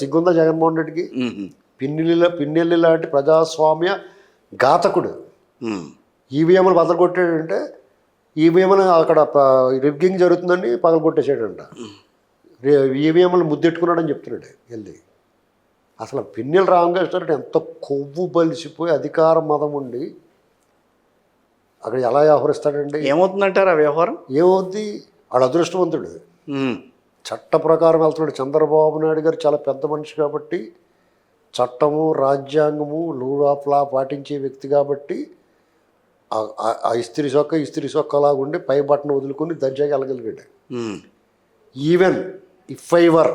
సిగ్గుందా జగన్మోహన్ రెడ్డికి పిన్నెల్లి పిన్నెల్లి లాంటి ప్రజాస్వామ్య ఘాతకుడు. ఈవీఎంలు బదలు కొట్టాడంటే ఈవీఎంలు అక్కడ రిగ్గింగ్ జరుగుతుందని పగలు కొట్టేసాడంట ఈవీఎంలు ముద్దెట్టుకున్నాడని చెప్తున్నాడు వెళ్ళి అసలు పిన్నెల రామకృష్ణ ఎంత కొవ్వు బలిసిపోయి అధికార మదం ఉండి అక్కడ ఎలా వ్యవహరిస్తాడండి? ఏమవుతుందంటారు ఆ వ్యవహారం? ఏమవుద్ది? వాడు అదృష్టవంతుడు. చట్ట ప్రకారం వెళ్తున్నాడు. చంద్రబాబు నాయుడు గారు చాలా పెద్ద మనిషి కాబట్టి చట్టము రాజ్యాంగము లూరాప్లా పాటించే వ్యక్తి కాబట్టి ఆ- ఇస్త్రీ సొక్క ఇస్త్రీ సొక్కలాగా ఉండి పై బట్టను వదులుకొని దర్జాగా వెళ్ళగలిగాడు ఈవెన్ ఇఫ్ ఐవర్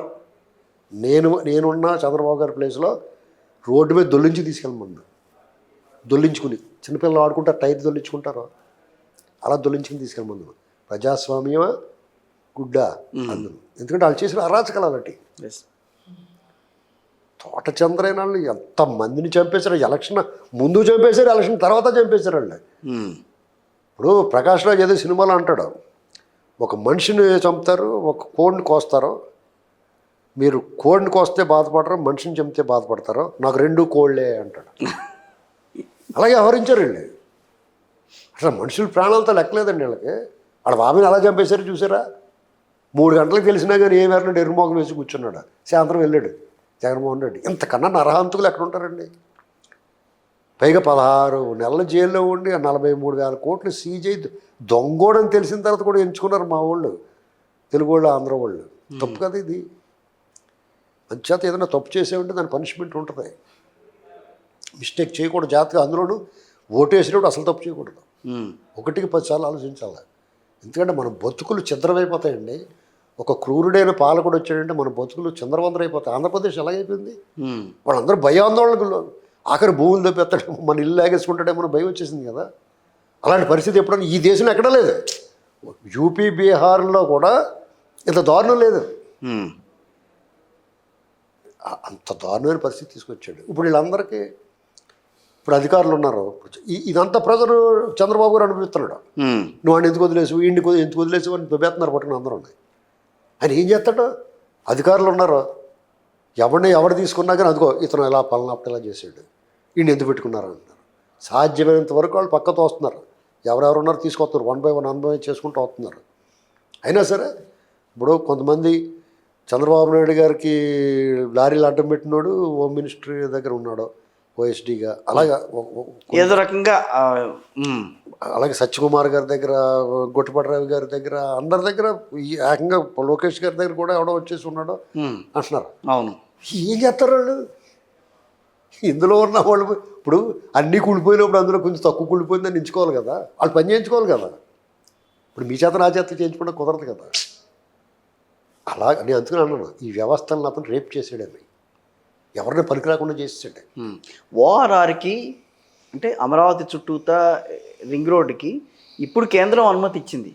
నేను నేనున్న చంద్రబాబు గారి ప్లేస్లో రోడ్డు మీద దొల్లించి తీసుకెళ్ళమన్నా దొల్లించుకుని. చిన్నపిల్లలు ఆడుకుంటారు టైర్ దొల్లించుకుంటారు. అలా దొల్లించుకుని తీసుకెళ్ళమన్నా ప్రజాస్వామ్యమా? గుడ్డా అందులో. ఎందుకంటే వాళ్ళు చేసిన అరాచకాలు అలాంటి. తోట చంద్రైన వాళ్ళు ఎంత మందిని చంపేశారు ఎలక్షన్ ముందు చంపేశారు ఎలక్షన్ తర్వాత చంపేశారు వాళ్ళు ఇప్పుడు ప్రకాష్ రాజ్ ఏదో సినిమాలో అంటాడు ఒక మనిషిని చంపుతారు ఒక కోడిని కోస్తారు మీరు కోడిని కోస్తే బాధపడరు మనిషిని చంపితే బాధపడతారు నాకు రెండు కోళ్ళే అంటాడు. అలాగే వ్యవహరించారు వీళ్ళు. అసలు మనుషుల ప్రాణాలతో లెక్కలేదండి వీళ్ళకి. వాళ్ళ బాబుని ఎలా చంపేశారు చూసారా? మూడు గంటలకు తెలిసినా కానీ ఏం వేరన్నాడు ఎరుమోగం వేసి కూర్చున్నాడు? సాయంత్రం వెళ్ళాడు. జగన్మోహన్ రెడ్డి ఇంతకన్నా నరహంతుకులు ఎక్కడ ఉంటారండి? పైగా పదహారు నెలల జైల్లో ఉండి ఆ నలభై మూడు వేల కోట్లు సీజ్ దొంగోడని తెలిసిన తర్వాత కూడా ఎంచుకున్నారు మా వాళ్ళు. తెలుగు వాళ్ళు ఆంధ్ర వాళ్ళు. తప్పు కదా ఇది. అంచేత ఏదైనా తప్పు చేసే ఉంటే దాని పనిష్మెంట్ ఉంటుంది. మిస్టేక్ చేయకూడదు జాగ్రత్తగా అందులోనూ ఓటేసినప్పుడు అసలు తప్పు చేయకూడదు. ఒకటికి పదిసార్లు ఆలోచించాలి. ఎందుకంటే మన బతుకులు ఛిద్రమైపోతాయండి. ఒక క్రూరుడైన పాలకుడు వచ్చాడంటే మన బతుకులు చంద్రవందరైపోతాయి ఆంధ్రప్రదేశ్ ఎలాగైపోయింది వాళ్ళందరూ భయాందోళనకు ఆఖరి భూములు తప్పెత్తాడు మన ఇల్లు లాగేసుకుంటాడేమో భయం వచ్చేసింది కదా. అలాంటి పరిస్థితి ఎప్పుడన్నా ఈ దేశంలో ఎక్కడా లేదు. యూపీ బీహార్లో కూడా ఇంత దారుణం లేదు. అంత దారుణమైన పరిస్థితి తీసుకొచ్చాడు. ఇప్పుడు వీళ్ళందరికీ ఇప్పుడు అధికారులు ఉన్నారు. ఇదంతా ప్రజలు చంద్రబాబు గారు అనుభవిస్తున్నాడు. ఉమ్, నువ్వు వాడిని ఎందుకు వదిలేసు వీడిని కొ- ఎందుకు వదిలేసు అని దుబ్బేస్తున్నారు పట్టుకుని అందరూ. ఉన్నాయి ఆయన ఏం చేస్తాడు? అధికారులు ఉన్నారు? ఎవరిని ఎవరు తీసుకున్నా కానీ అదిగో ఇతను ఇలా పలనాపట ఇలా చేసాడు ఈయన ఎందుకు పెట్టుకున్నారు అంటున్నారు. సాధ్యమైనంత వరకు వాళ్ళు పక్కతో వస్తున్నారు ఎవరెవరు ఉన్నారు తీసుకొస్తున్నారు. One by one one by చేసుకుంటూ వస్తున్నారు. అయినా సరే ఇప్పుడు కొంతమంది చంద్రబాబు నాయుడు గారికి లారీలు అడ్డం పెట్టినోడు హోమ్ మినిస్ట్రీ దగ్గర ఉన్నాడు. ఓఎస్డీగా అలాగా ఏదో రకంగా అలాగే సత్యకుమార్ గారి దగ్గర గొట్టుపట్రావు గారి దగ్గర అందరి దగ్గర ఈ ఏకంగా లోకేష్ గారి దగ్గర కూడా ఎవడో వచ్చేసి ఉన్నాడో అంటున్నారు. అవును. ఏం చేస్తారు వాళ్ళు? ఇందులో ఉన్న వాళ్ళు ఇప్పుడు అన్నీ కూలిపోయినప్పుడు అందులో కొంచెం తక్కువ కూలిపోయిందని ఎంచుకోవాలి కదా. వాళ్ళు పని చేయించుకోవాలి కదా. ఇప్పుడు మీ చేత నా చేత చేయించుకుంటే కుదరదు కదా. అలా నేను అందుకని అన్నాను. ఈ వ్యవస్థలను అతను రేపు చేసాడని ఎవరిని పనికి రాకుండా చేసేసాడు. ఓఆర్ఆర్కి అంటే అమరావతి చుట్టూతా రింగ్ రోడ్డుకి ఇప్పుడు కేంద్రం అనుమతి ఇచ్చింది.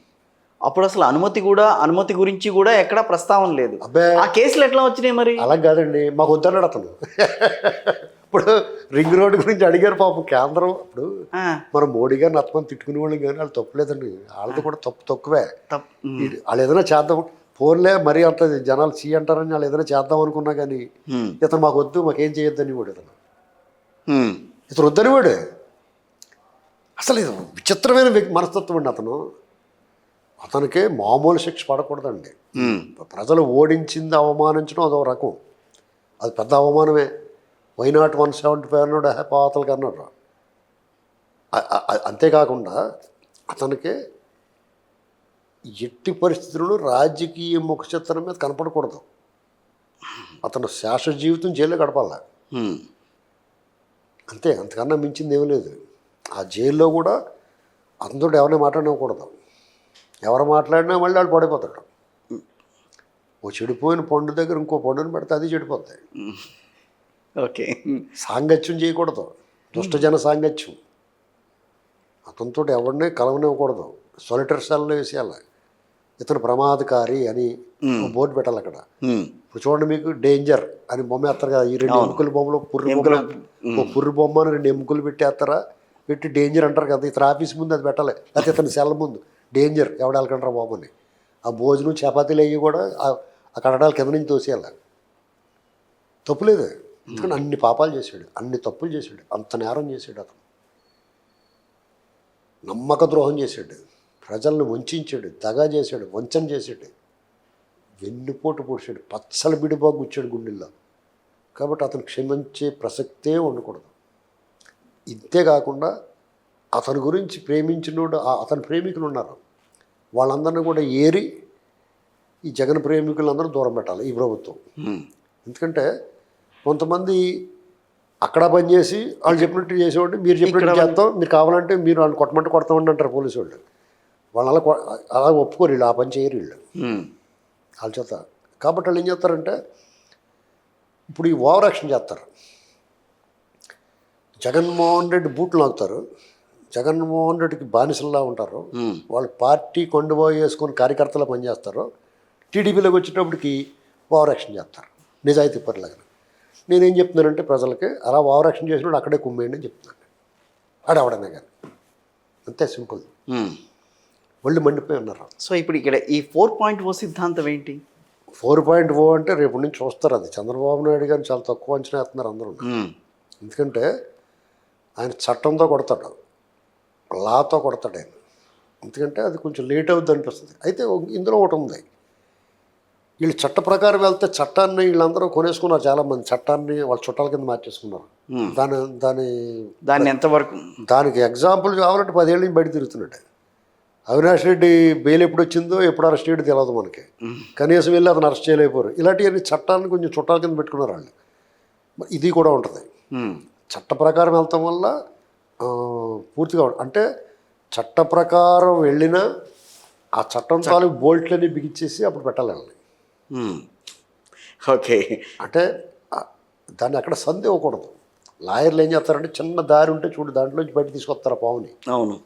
అప్పుడు అసలు అనుమతి కూడా అనుమతి గురించి కూడా ఎక్కడా ప్రస్తావన లేదు. ఆ కేసులు ఎట్లా వచ్చినాయి మరి? అలా కాదండి. మాకు వద్దన్నాడు అతను. ఇప్పుడు రింగ్ రోడ్డు గురించి అడిగారు పాపం కేంద్రం. ఇప్పుడు ఆ, మనం మోడీ గారిని అత్తమని తిట్టుకునే వాళ్ళు కానీ వాళ్ళు తప్పులేదండి. వాళ్ళది కూడా తప్పు తక్కువే. వాళ్ళు ఏదైనా చేద్దాం. ఫోన్లే మరీ అంత జనాలు సీ అంటారని వాళ్ళు ఏదైనా చేద్దాం అనుకున్నా కానీ ఇతను మాకు వద్దు మాకేం చేయొద్దని వాడు ఇతను. ఇతను వద్దని వాడు అసలు ఇది విచిత్రమైన మనస్తత్వం అండి అతను. అతనికి మామూలు శిక్ష పడకూడదండి. ప్రజలు ఓడించింది అవమానించడం అదో రకం. అది పెద్ద అవమానమే. Why not one seventy five అన్నాడు పాతలకి అన్నాడు అంతేకాకుండా అతనికి ఎట్టి పరిస్థితుల్లో రాజకీయ ముఖ చిత్రం మీద కనపడకూడదు. అతను శాశ్వత జీవితం జైల్లో గడపాల. అంతే అంతకన్నా మించింది ఏమీ లేదు. ఆ జైల్లో కూడా అందరూ ఎవరిని మాట్లాడకూడదు ఎవరు మాట్లాడినా మళ్ళీ వాళ్ళు పడిపోతాడు ఓ చెడిపోయిన పండు దగ్గర ఇంకో పండుని పెడితే అది చెడిపోతాయి ఓకే. సాంగత్యం చేయకూడదు. దుష్టజన సాంగత్యం. అతనితో ఎవరిని కలవనివ్వకూడదు. సొలిటర్ సెల్లో వేసేయాలి. ఇతను ప్రమాదకారి అని బోర్డు పెట్టాలి అక్కడ. ఇప్పుడు చూడండి మీకు డేంజర్ అని బొమ్మ వేస్తారు కదా ఈ రెండు ఎముకల బొమ్మలు పుర్రి పుర్రి బొమ్మ రెండు ఎముకలు పెట్టేస్తారా? పెట్టి డేంజర్ అంటారు కదా ఇతను ఆఫీస్ ముందు అది పెట్టాలి. లేకపోతే ఇతని సెల్ ముందు. డేంజర్ ఎవడ వెళ్ళకంటారా బాబు అని ఆ భోజనం చపాతీలు అయ్యి కూడా ఆ- కడడాలు కింద నుంచి తోసేయాలి. తప్పులేదు ఎందుకంటే అన్ని పాపాలు చేశాడు అన్ని తప్పులు చేశాడు అంత నేరం చేశాడు అతను. నమ్మక ద్రోహం చేశాడు. ప్రజల్ని వంచాడు దగా చేశాడు వంచన చేశాడు. వెన్నుపోటు పొడిచాడు పచ్చల బిడిబాగు గుచ్చాడు గుండెల్లో. కాబట్టి అతను క్షమించే ప్రసక్తే ఉండకూడదు. ఇంతే కాకుండా అతని గురించి ప్రేమించినోడు అతని ప్రేమికులు ఉన్నారు. వాళ్ళందరినీ కూడా ఏరి ఈ జగన్ ప్రేమికులందరూ దూరం పెట్టాలి ఈ ప్రభుత్వం. ఎందుకంటే కొంతమంది అక్కడ పనిచేసి వాళ్ళు చెప్పినట్టు చేసేవాడు మీరు చెప్పినట్టు చేస్తాం మీరు కావాలంటే మీరు వాళ్ళు కొట్టమంటే కొడతామండి అంటారు పోలీసు వాళ్ళు. వాళ్ళు అలా అలా ఒప్పుకోరు వీళ్ళు ఆ పని చేయరు వీళ్ళు. వాళ్ళ చేత. కాబట్టి వాళ్ళు ఏం చేస్తారంటే ఇప్పుడు ఈ ఓవర్ యాక్షన్ చేస్తారు. జగన్మోహన్ రెడ్డి బూట్లు నాకుతారు. జగన్మోహన్ రెడ్డికి బానిసల్లా ఉంటారు. వాళ్ళు పార్టీ కొండబోయి వేసుకొని కార్యకర్తలు పనిచేస్తారు. టీడీపీలోకి వచ్చేటప్పటికి ఓవర్ యాక్షన్ చేస్తారు. నిజాయితీ పరులాగా నేనేం చెప్తున్నానంటే ప్రజలకి అలా ఓవర్ యాక్షన్ చేసినప్పుడు అక్కడే కుమ్మేయండి అని చెప్తున్నాను. ఆడవడనే కానీ. అంతే సింపుల్. ఒళ్ళు మండిపోయి ఉన్నారు. సో ఇప్పుడు ఇక్కడ ఈ ఫోర్ పాయింట్ ఓ సిద్ధాంతం ఏంటి? ఫోర్ పాయింట్ ఓ అంటే రేపు నుంచి చూస్తారు అది. చంద్రబాబు నాయుడు గారిని చాలా తక్కువ అంచనా వేస్తున్నారు అందరూ. ఎందుకంటే ఆయన చట్టంతో కొడతాడు. లాతో కొడతాడు ఆయన. ఎందుకంటే అది కొంచెం లేట్ అవుద్ది అనిపిస్తుంది. అయితే ఇందులో ఒకటి ఉంది. వీళ్ళు చట్ట ప్రకారం వెళ్తే చట్టాన్ని వీళ్ళందరూ కొనేసుకున్నారు చాలామంది. చట్టాన్ని వాళ్ళ చుట్టాల కింద మార్చేసుకున్నారు. దాని దాని దాన్ని ఎంతవరకు? దానికి ఎగ్జాంపుల్ కావాలంటే పదేళ్ళ నుంచి బయట తిరుగుతున్నాడు అవినాష్ రెడ్డి బెయిల్ ఎప్పుడు వచ్చిందో ఎప్పుడు అరెస్ట్ చేయడం తెలియదు మనకి. కనీసం వెళ్ళి అతను అరెస్ట్ చేయలేకపోరు. ఇలాంటివన్నీ చట్టాన్ని కొంచెం చుట్టాల కింద పెట్టుకున్నారు వాళ్ళు. మరి ఇది కూడా ఉంటుంది. చట్ట ప్రకారం వెళ్తాం వల్ల పూర్తిగా అంటే చట్ట ప్రకారం వెళ్ళినా ఆ చట్టం తాలూకు బోల్ట్లని బిగించేసి అప్పుడు పెట్టాలి. ఓకే. అంటే దాన్ని అక్కడ సంధి ఇవ్వకూడదు లాయర్లు ఏం చేస్తారంటే చిన్న దారి ఉంటే చూడు దాంట్లోంచి బయట తీసుకొస్తారు పావుని. అవును.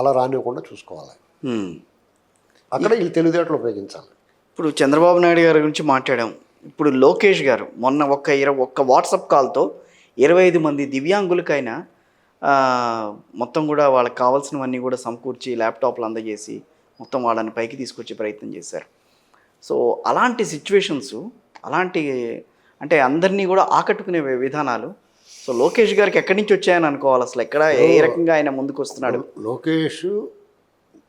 అలా రానివ్వకుండా చూసుకోవాలి. అక్కడ వీళ్ళు తెలివితేటలు ఉపయోగించాలి. ఇప్పుడు చంద్రబాబు నాయుడు గారి గురించి మాట్లాడాం. ఇప్పుడు లోకేష్ గారు మొన్న ఒక్క ఇరవై ఒక్క వాట్సాప్ కాల్తో ఇరవై ఐదు మంది దివ్యాంగులకైనా మొత్తం కూడా వాళ్ళకి కావాల్సినవన్నీ కూడా సమకూర్చి ల్యాప్టాప్లు అందజేసి మొత్తం వాళ్ళని పైకి తీసుకొచ్చే ప్రయత్నం చేశారు. సో అలాంటి సిచ్యువేషన్స్ అలాంటి అంటే అందరినీ కూడా ఆకట్టుకునే విధానాలు సో లోకేష్ గారికి ఎక్కడి నుంచి వచ్చాయని అనుకోవాలి అసలు. ఎక్కడ ఏ రకంగా ఆయన ముందుకు వస్తున్నాడు? లోకేష్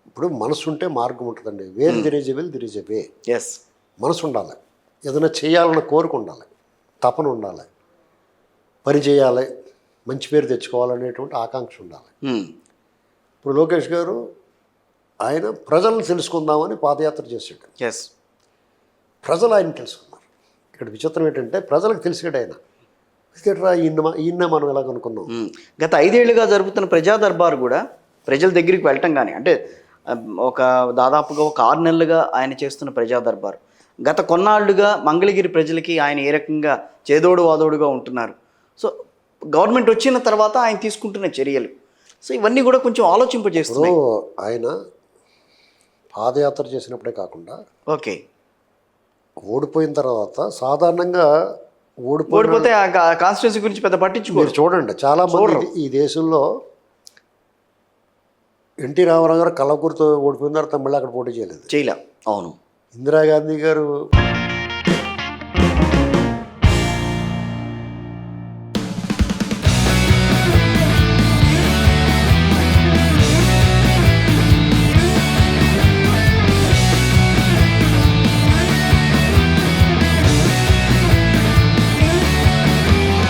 ఇప్పుడు మనసు ఉంటే మార్గం ఉంటుందండి. వేరు దిరేజే వెల్ దిరేజే వే. ఎస్ మనసు ఉండాలి. ఏదైనా చేయాలన్న కోరిక ఉండాలి. తపన ఉండాలి. పని చేయాలి. మంచి పేరు తెచ్చుకోవాలనేటువంటి ఆకాంక్ష ఉండాలి. ఇప్పుడు లోకేష్ గారు ఆయన ప్రజలను తెలుసుకుందామని పాదయాత్ర చేశాడు. ఎస్ ప్రజలు ఆయన తెలుసుకున్నారు. ఇక్కడ విచిత్రం ఏంటంటే ప్రజలకు తెలిసాడు ఆయన. ఇదేట్రా ఈయన మనం ఎలా కనుక్కున్నాం. గత ఐదేళ్ళుగా జరుగుతున్న ప్రజా దర్బార్ కూడా ప్రజల దగ్గరికి వెళ్ళటం కానీ అంటే ఒక దాదాపుగా ఒక ఆరు నెలలుగా ఆయన చేస్తున్న ప్రజా దర్బార్. గత కొన్నాళ్ళుగా మంగళగిరి ప్రజలకి ఆయన ఏ రకంగా చేదోడు వాదోడుగా ఉంటున్నారు. సో గవర్నమెంట్ వచ్చిన తర్వాత ఆయన తీసుకుంటున్న చర్యలు. సో ఇవన్నీ కూడా కొంచెం ఇప్పుడు ఆలోచింపజేస్తున్నాయి ఆయన పాదయాత్ర చేసినప్పుడే కాకుండా ఓకే. ఓడిపోయిన తర్వాత సాధారణంగా ఓడిపోతే ఆ కాన్స్టిట్యున్సీ గురించి పెద్ద పట్టించుకోరు. చూడండి చాలా మంది ఈ దేశంలో ఎన్టీ రామారావు గారు కలకూరుతో ఓడిపోయిన తర్వాత మళ్ళీ అక్కడ పోటీ చేయలేదు. చేయలే. అవును. ఇందిరాగాంధీ గారు